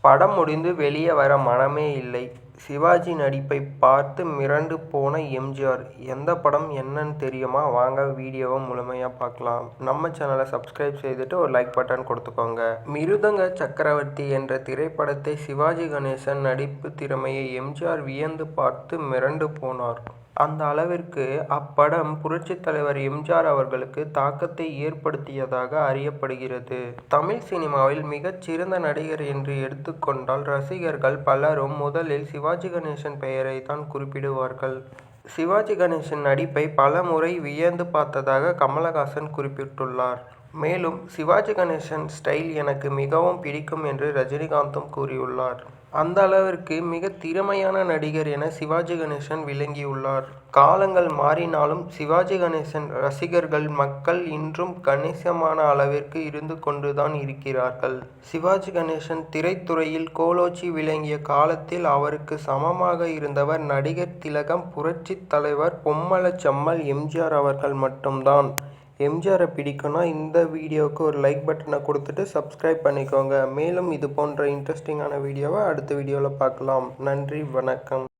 படம் முடிந்து வெளியே வர மனமே இல்லை. சிவாஜி நடிப்பை பார்த்து மிரண்டு போன எம்ஜிஆர். எந்த படம் என்னன்னு தெரியுமா? வாங்க வீடியோவை முழுமையாக பார்க்கலாம். நம்ம சேனலை சப்ஸ்கிரைப் செய்துட்டு ஒரு லைக் பட்டன் கொடுத்துக்கோங்க. மிருதங்க சக்கரவர்த்தி என்ற திரைப்படத்தை சிவாஜி கணேசன் நடிப்பு திறமையை எம்ஜிஆர் வியந்து பார்த்து மிரண்டு போனார். அந்த அளவிற்கு அப்படம் புரட்சித் தலைவர் எம்ஜிஆர் அவர்களுக்கு தாக்கத்தை ஏற்படுத்தியதாக அறியப்படுகிறது. தமிழ் சினிமாவில் மிகச் சிறந்த நடிகர் என்று எடுத்துக்கொண்டால் ரசிகர்கள் பலரும் முதலில் சிவா சிவாஜி கணேசன் பெயரை தான் குறிப்பிடுவார்கள். சிவாஜி கணேசன் நடிப்பை பல முறை வியந்து பார்த்ததாக கமலஹாசன் குறிப்பிட்டுள்ளார். மேலும் சிவாஜி கணேசன் ஸ்டைல் எனக்கு மிகவும் பிடிக்கும் என்று ரஜினிகாந்தும் கூறியுள்ளார். அந்த அளவிற்கு மிக திறமையான நடிகர் என சிவாஜி கணேசன் விளங்கியுள்ளார். காலங்கள் மாறினாலும் சிவாஜி கணேசன் ரசிகர்கள் மக்கள் இன்றும் கணிசமான அளவிற்கு இருந்து கொண்டுதான் இருக்கிறார்கள். சிவாஜி கணேசன் திரைத்துறையில் கோலோச்சி விளங்கிய காலத்தில் அவருக்கு சமமாக இருந்தவர் நடிகர் திலகம் புரட்சித் தலைவர் பொம்மலச்சம்மல் எம்ஜிஆர் அவர்கள் மட்டும்தான். எம்ஜிஆரை பிடிக்கும்னா இந்த வீடியோவுக்கு ஒரு லைக் பட்டனை கொடுத்துட்டு சப்ஸ்கிரைப் பண்ணிக்கோங்க. மேலும் இது போன்ற இன்ட்ரெஸ்டிங்கான வீடியோவை அடுத்த வீடியோவில் பார்க்கலாம். நன்றி வணக்கம்.